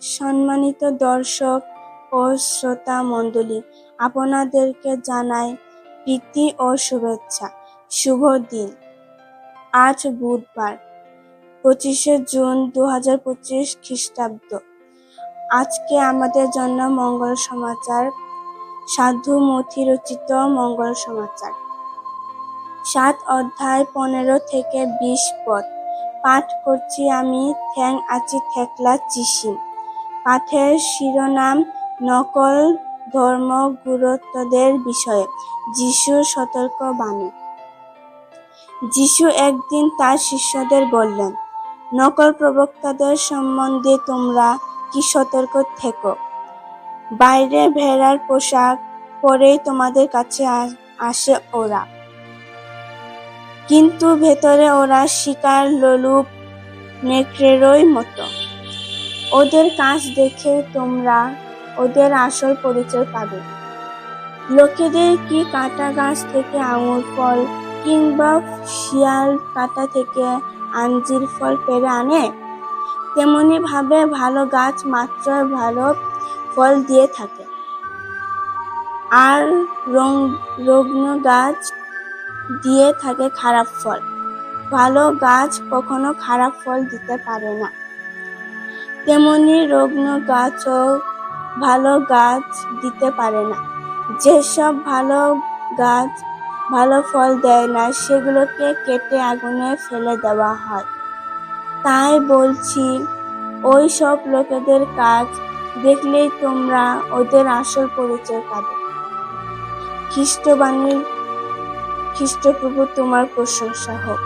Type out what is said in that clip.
সম্মানিত দর্শক ও শ্রোতা মণ্ডলী আপনাদেরকে জানাই প্রীতি ও শুভেচ্ছা। শুভ দিন। আজ বুধবার, পঁচিশে জুন দু হাজার পঁচিশ খ্রিস্টাব্দ। আজকে আমাদের জন্য মঙ্গল সমাচার, সাধু মথি রচিত মঙ্গল সমাচার। সাত অধ্যায় পনেরো থেকে বিশ পদ। পাঠ করছি আমি, থ্যাং আছি থেকলা চিসিম। পাঠের শিরোনাম, নকল ধর্ম গুরুত্বদের বিষয়ে যিশুর সতর্ক বাণী। যিশু একদিন তার শিষ্যদের বললেন, নকল প্রবক্তাদের সম্বন্ধে তোমরা কি সতর্ক থেকো? বাইরে ভেড়ার পোশাক পরেই তোমাদের কাছে আসে ওরা। কিন্তু ভেতরে ওরা শিকার, লোলুপ, নেকড়েরই মতো। ওদের কাজ দেখে তোমরা ওদের আসল পরিচয় পাবে। লোকেদের কি কাঁটা গাছ থেকে আঙুর ফল কিংবা শিয়াল কাঁটা থেকে আঞ্জির ফল পেরে আনে? তেমনি ভাবে ভালো গাছ মাত্র ভালো ফল দিয়ে থাকে। আর রগ্ন গাছ দিয়ে থাকে খারাপ ফল। ভালো গাছ কখনো খারাপ ফল দিতে পারে না। তেমনি রগ্ন গাছও ভালো গাছ দিতে পারে না। যেসব ভালো গাছ ভালো ফল দেয় না, সেগুলোকে কেটে আগুনে ফেলে দেওয়া হয়। তাই বলছি ওই সব লোকেদের কাজ দেখলেই তোমরা ওদের আসল পরিচয় পাবে। খ্রিস্টবাণীর খ্রিস্টপ্রভু তোমার প্রশংসা হোক।